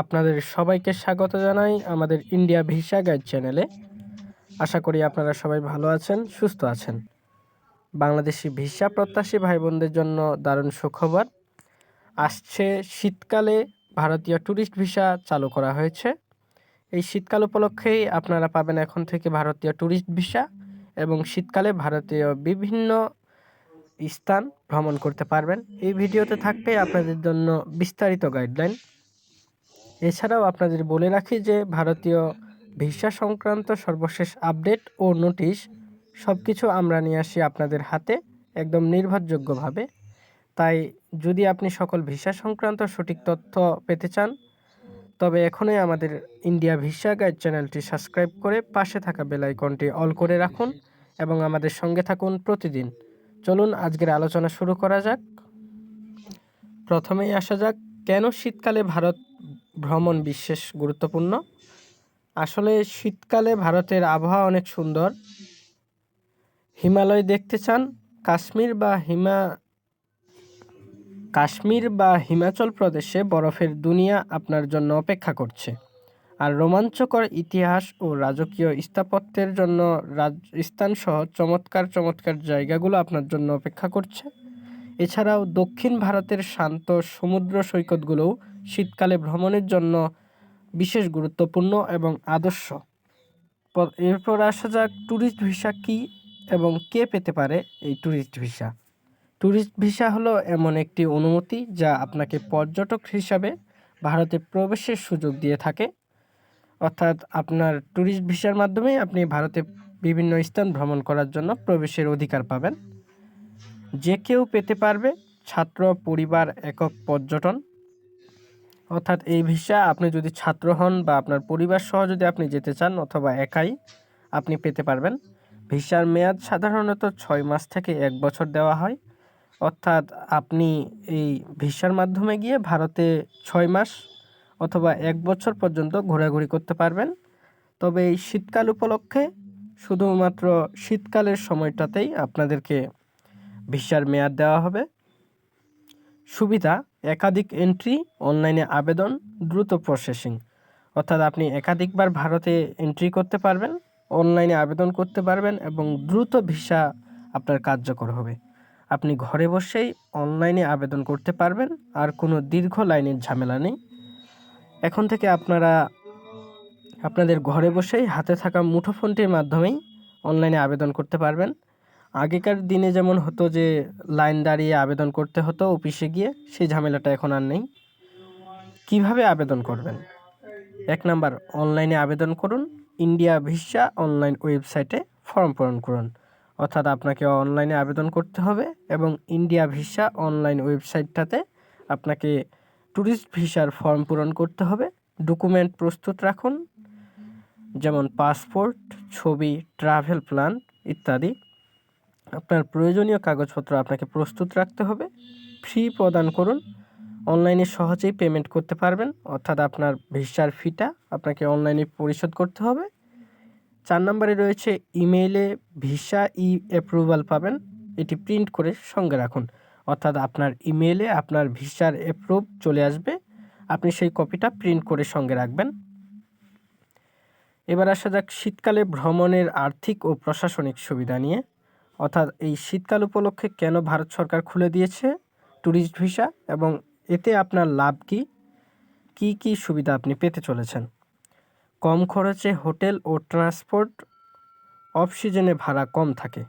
আপনাদের সবাইকে স্বাগত জানাই আমাদের ইন্ডিয়া ভিসা গাইড চ্যানেলে। আশা করি আপনারা সবাই ভালো আছেন, সুস্থ আছেন। বাংলাদেশি ভিসা প্রত্যাশী ভাই বোনদের জন্য দারুণ সুখবর। আসছে শীতকালে ভারতীয় ট্যুরিস্ট ভিসা চালু করা হয়েছে। এই শীতকাল উপলক্ষেই আপনারা পাবেন এখন থেকে ভারতীয় ট্যুরিস্ট ভিসা এবং শীতকালে ভারতীয় বিভিন্ন স্থান ভ্রমণ করতে পারবেন। এই ভিডিওতে থাকবে আপনাদের জন্য বিস্তারিত গাইডলাইন। এছাড়াও আপনাদের বলে রাখি যে ভারতীয় ভিসা সংক্রান্ত সর্বশেষ আপডেট ও নোটিশ সব কিছু আমরা নিয়ে আসি আপনাদের হাতে একদম নির্ভরযোগ্যভাবে। তাই যদি আপনি সকল ভিসা সংক্রান্ত সঠিক তথ্য পেতে চান, তবে এখনই আমাদের ইন্ডিয়া ভিসা গাইড চ্যানেলটি সাবস্ক্রাইব করে পাশে থাকা বেল আইকনটি অল করে রাখুন এবং আমাদের সঙ্গে থাকুন প্রতিদিন। চলুন আজকের আলোচনা শুরু করা যাক। প্রথমেই আসা যাক, কেন শীতকালে ভারত ভ্রমণ বিশেষ গুরুত্বপূর্ণ। আসলে শীতকালে ভারতের আবহাওয়া অনেক সুন্দর। হিমালয় দেখতে চান, কাশ্মীর বা হিমা, কাশ্মীর বা হিমাচল প্রদেশে বরফের দুনিয়া আপনার জন্য অপেক্ষা করছে। আর রোমাঞ্চকর ইতিহাস ও রাজকীয় স্থাপত্যের জন্য রাজস্থানসহ চমৎকার চমৎকার জায়গাগুলো আপনার জন্য অপেক্ষা করছে। এছাড়াও দক্ষিণ ভারতের শান্ত সমুদ্র সৈকতগুলোও শীতকালে ভ্রমণের জন্য বিশেষ গুরুত্বপূর্ণ এবং আদর্শ। এরপর আসা যাক ট্যুরিস্ট ভিসা কী এবং কে পেতে পারে এই ট্যুরিস্ট ভিসা ট্যুরিস্ট ভিসা হলো এমন একটি অনুমতি যা আপনাকে পর্যটক হিসাবে ভারতে প্রবেশের সুযোগ দিয়ে থাকে। অর্থাৎ আপনার ট্যুরিস্ট ভিসার মাধ্যমে আপনি ভারতে বিভিন্ন স্থান ভ্রমণ করার জন্য প্রবেশের অধিকার পাবেন। যে কেউ পেতে পারবে ছাত্র পরিবার একক পর্যটন। অর্থাৎ এই ভিসা আপনি যদি ছাত্র হন বা আপনার পরিবার সহ যদি আপনি যেতে চান অথবা একাই আপনি পেতে পারবেন। ভিসার মেয়াদ সাধারণত ছয় মাস থেকে এক বছর দেওয়া হয়। অর্থাৎ আপনি এই ভিসার মাধ্যমে গিয়ে ভারতে ছয় মাস অথবা এক বছর পর্যন্ত ঘোরাঘুরি করতে পারবেন। তবে এই শীতকাল উপলক্ষে শুধুমাত্র শীতকালের সময়টাতেই আপনাদেরকে ভিসার মেয়াদ দেওয়া হবে। সুবিধা, একাধিক এন্ট্রি, অনলাইনে আবেদন, দ্রুত প্রসেসিং। অর্থাৎ আপনি একাধিকবার ভারতে এন্ট্রি করতে পারবেন, অনলাইনে আবেদন করতে পারবেন এবং দ্রুত ভিসা আপনার কার্যকর হবে। আপনি ঘরে বসেই অনলাইনে আবেদন করতে পারবেন, আর কোনো দীর্ঘ লাইনের ঝামেলা নেই। এখন থেকে আপনারা, আপনাদের ঘরে বসেই হাতে থাকা মুঠোফোনটির মাধ্যমেই অনলাইনে আবেদন করতে পারবেন। আগেকার দিনে যেমন হতো যে লাইন দাঁড়িয়ে আবেদন করতে হতো অফিসে গিয়ে, সেই ঝামেলাটা এখন আর নেই। কীভাবে আবেদন করবেন? এক নাম্বার, অনলাইনে আবেদন করুন। ইন্ডিয়া ভিসা অনলাইন ওয়েবসাইটে ফর্ম পূরণ করুন। অর্থাৎ আপনাকে অনলাইনে আবেদন করতে হবে এবং ইন্ডিয়া ভিসা অনলাইন ওয়েবসাইটটাতে আপনাকে ট্যুরিস্ট ভিসার ফর্ম পূরণ করতে হবে। ডকুমেন্ট প্রস্তুত রাখুন। যেমন পাসপোর্ট, ছবি, ট্রাভেল প্ল্যান ইত্যাদি। আপনার প্রয়োজনীয় কাগজপত্র আপনাকে প্রস্তুত রাখতে হবে। ফি প্রদান করুন। অনলাইনে সহজেই পেমেন্ট করতে পারবেন। অর্থাৎ আপনার ভিসার ফিটা আপনাকে অনলাইনে পরিশোধ করতে হবে। চার নম্বরে রয়েছে ইমেইলে ভিসা ই অ্যাপ্রুভাল পাবেন। এটি প্রিন্ট করে সঙ্গে রাখুন। অর্থাৎ আপনার ইমেইলে আপনার ভিসার অ্যাপ্রুভ চলে আসবে। আপনি সেই কপিটা প্রিন্ট করে সঙ্গে রাখবেন। এবার আসা যাক শীতকালে ভ্রমণের আর্থিক ও প্রশাসনিক সুবিধা নিয়ে। অর্থাৎ এই শীতকাল উপলক্ষে কেন ভারত সরকার খুলে দিয়েছে ট্যুরিস্ট ভিসা এবং এতে আপনার লাভ কি? কি কি সুবিধা আপনি পেতে চলেছেন? কম খরচে হোটেল ও ট্রান্সপোর্ট অফ সিজনে ভাড়া কম থাকে।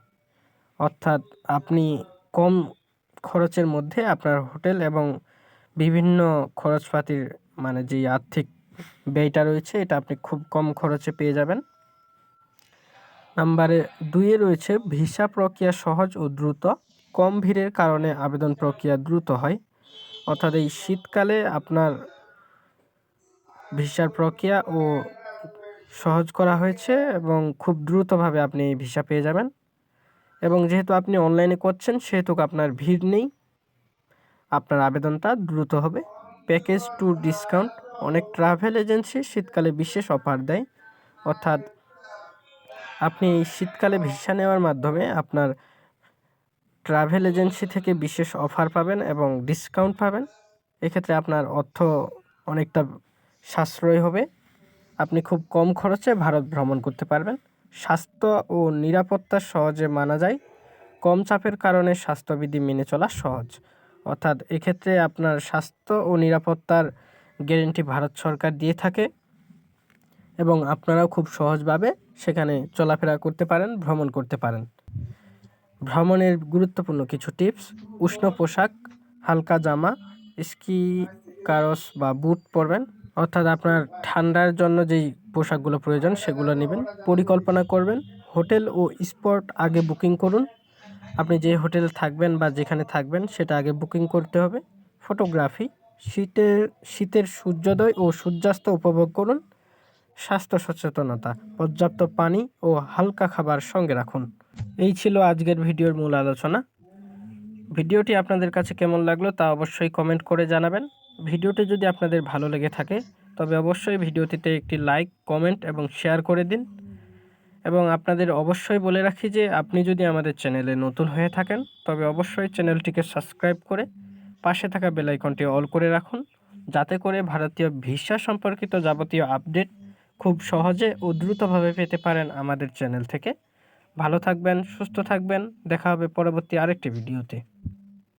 অর্থাৎ আপনি কম খরচের মধ্যে আপনার হোটেল এবং বিভিন্ন খরচপাতির মানে যেই আর্থিক ব্যয়টা রয়েছে, এটা আপনি খুব কম খরচে পেয়ে যাবেন। নাম্বারে দুইয়ে রয়েছে, ভিসা প্রক্রিয়া সহজ ও দ্রুত। কম ভিড়ের কারণে আবেদন প্রক্রিয়া দ্রুত হয়। অর্থাৎ এই শীতকালে আপনার ভিসার প্রক্রিয়া ও সহজ করা হয়েছে এবং খুব দ্রুতভাবে আপনি ভিসা পেয়ে যাবেন। এবং যেহেতু আপনি অনলাইনে করছেন, সেহেতু আপনার ভিড় নেই, আপনার আবেদনটা দ্রুত হবে। প্যাকেজ ট্যুর ডিসকাউন্ট, অনেক ট্রাভেল এজেন্সি শীতকালে বিশেষ অফার দেয়। অর্থাৎ আপনি শীতকালে ভিসা নেওয়ার মাধ্যমে আপনার ট্রাভেল এজেন্সি থেকে বিশেষ অফার পাবেন এবং ডিসকাউন্ট পাবেন। এক্ষেত্রে আপনার অর্থ অনেকটা সাশ্রয় হবে। আপনি খুব কম খরচে ভারত ভ্রমণ করতে পারবেন। স্বাস্থ্য ও নিরাপত্তা সহজে মানা যায়। কম চাপের কারণে স্বাস্থ্যবিধি মেনে চলা সহজ। অর্থাৎ এক্ষেত্রে আপনার স্বাস্থ্য ও নিরাপত্তার গ্যারেন্টি ভারত সরকার দিয়ে থাকে। এবং আপনারাও খুব সহজভাবে সেখানে চলাফেরা করতে পারেন, ভ্রমণ করতে পারেন। ভ্রমণের গুরুত্বপূর্ণ কিছু টিপস, উষ্ণ পোশাক, হালকা জামা, স্কি, কারস বা বুট পরবেন, অর্থাৎ আপনার ঠান্ডার জন্য যেই পোশাকগুলো প্রয়োজন সেগুলো নেবেন, পরিকল্পনা করবেন, হোটেল ও স্পট আগে বুকিং করুন, আপনি যে হোটেল থাকবেন বা যেখানে থাকবেন সেটা আগে বুকিং করতে হবে, ফটোগ্রাফি শীতের শীতের সূর্যোদয় ও সূর্যাস্ত উপভোগ করুন স্বাস্থ্য সচেতনতা, পর্যাপ্ত পানি ও হালকা খাবার সঙ্গে রাখুন। এই ছিল আজকের ভিডিওর মূল আলোচনা। ভিডিওটি আপনাদের কাছে কেমন লাগল তা অবশ্যই কমেন্ট করে জানাবেন। ভিডিওটি যদি আপনাদের ভালো লেগে থাকে, তবে অবশ্যই ভিডিওটিতে একটি লাইক, কমেন্ট এবং শেয়ার করে দিন। এবং আপনাদের অবশ্যই বলে রাখি যে, আপনি যদি আমাদের চ্যানেলে নতুন হয়ে থাকেন, তবে অবশ্যই চ্যানেলটিকে সাবস্ক্রাইব করে পাশে থাকা বেল আইকনটি অল করে রাখুন, যাতে করে ভারতীয় ভিসা সম্পর্কিত যাবতীয় আপডেট খুব সহজে ও দ্রুতভাবে পেতে পারেন আমাদের চ্যানেল থেকে। ভালো থাকবেন, সুস্থ থাকবেন। দেখা হবে পরবর্তী আরেকটি ভিডিওতে।